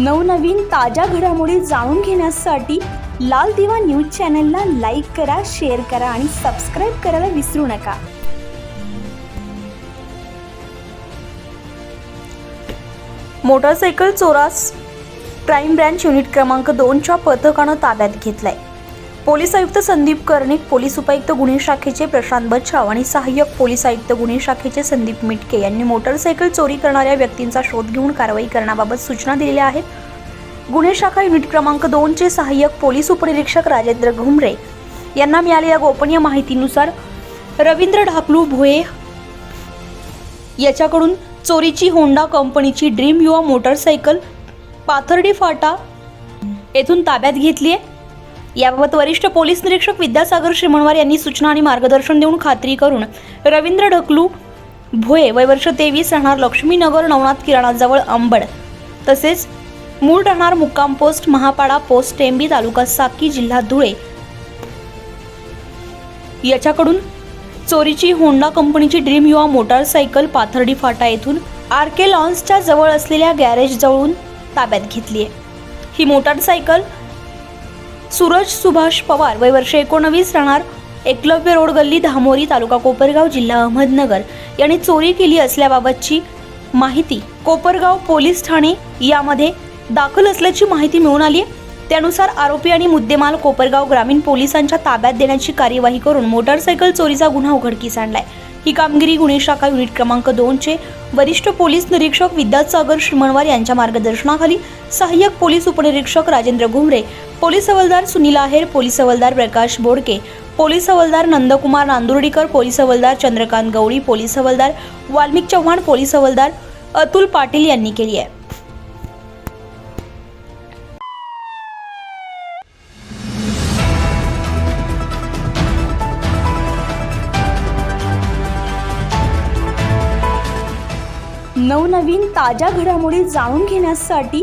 नवनवीन ताज्या घडामोडी जाणून घेण्यासाठी लाल दिवा न्यूज चॅनलला लाईक करा शेअर करा आणि सबस्क्राईब करायला विसरू नका. मोटारसायकल चोरास क्राईम ब्रँच युनिट क्रमांक दोनच्या पथकानं ताब्यात घेतलाय. पोलीस आयुक्त संदीप कर्णिक पोलीस उपायुक्त गुन्हे शाखेचे प्रशांत बच्छाव आणि सहाय्यक पोलीस आयुक्त गुन्हे शाखेचे संदीप मिटके यांनी मोटारसायकल चोरी करणाऱ्या व्यक्तींचा शोध घेऊन कारवाई करण्याबाबत सूचना दिलेल्या आहेत. गुन्हे शाखा युनिट क्रमांक दोनचे सहाय्यक पोलीस उपनिरीक्षक राजेंद्र घुमरे यांना मिळालेल्या गोपनीय माहितीनुसार रवींद्र ढाकलू भोये याच्याकडून चोरीची होंडा कंपनीची ड्रीम युवा मोटरसायकल पाथर्डी फाटा येथून ताब्यात घेतली आहे याबाबत वरिष्ठ पोलीस निरीक्षक विद्यासागर श्रीमणवार यांनी सूचना आणि मार्गदर्शन देऊन खात्री करून रवींद्र ढकलू भोये वय वर्ष तेवीस राहणार लक्ष्मीनगर नवनाथ किराणाजवळ अंबड. तसेच मूळ राहणार मुक्काम पोस्ट महापाडा पोस्ट टेंबी तालुका साकी जिल्हा धुळे. याच्याकडून चोरीची होंडा कंपनीची ड्रीम युवा मोटारसायकल पाथर्डी फाटा येथून आर के लॉन्सच्या जवळ असलेल्या गॅरेज जवळून ताब्यात घेतली आहे ही मोटारसायकल सूरज सुभाष पवार वय वर्ष एकोणवीस राहणार एकलव्य रोड गल्ली धामोरी तालुका कोपरगाव जिल्हा अहमदनगर. यांनी चोरी केली असल्याबाबतची माहिती कोपरगाव पोलीस ठाणे यामध्ये दाखल असल्याची माहिती मिळून आली आहे त्यानुसार आरोपी आणि मुद्देमाल कोपरगाव ग्रामीण पोलिसांच्या ताब्यात देण्याची कार्यवाही करून मोटारसायकल चोरीचा गुन्हा उघडकीस आणलाय. ही कामगिरी गुन्हे शाखा युनिट क्रमांक दोनचे वरिष्ठ पोलीस निरीक्षक विद्यासागर श्रीमणवार यांच्या मार्गदर्शनाखाली सहाय्यक पोलीस उपनिरीक्षक राजेंद्र घुमरे पोलीस हवालदार सुनील आहेर पोलीस हवालदार प्रकाश बोडके पोलीस हवालदार नंदकुमार नांदुर्डीकर पोलीस हवालदार चंद्रकांत गवळी पोलीस हवालदार वाल्मिक चव्हाण पोलीस हवालदार अतुल पाटील यांनी केली आहे. नवनवीन ताज्या घडामोडी जाणून घेण्यासाठी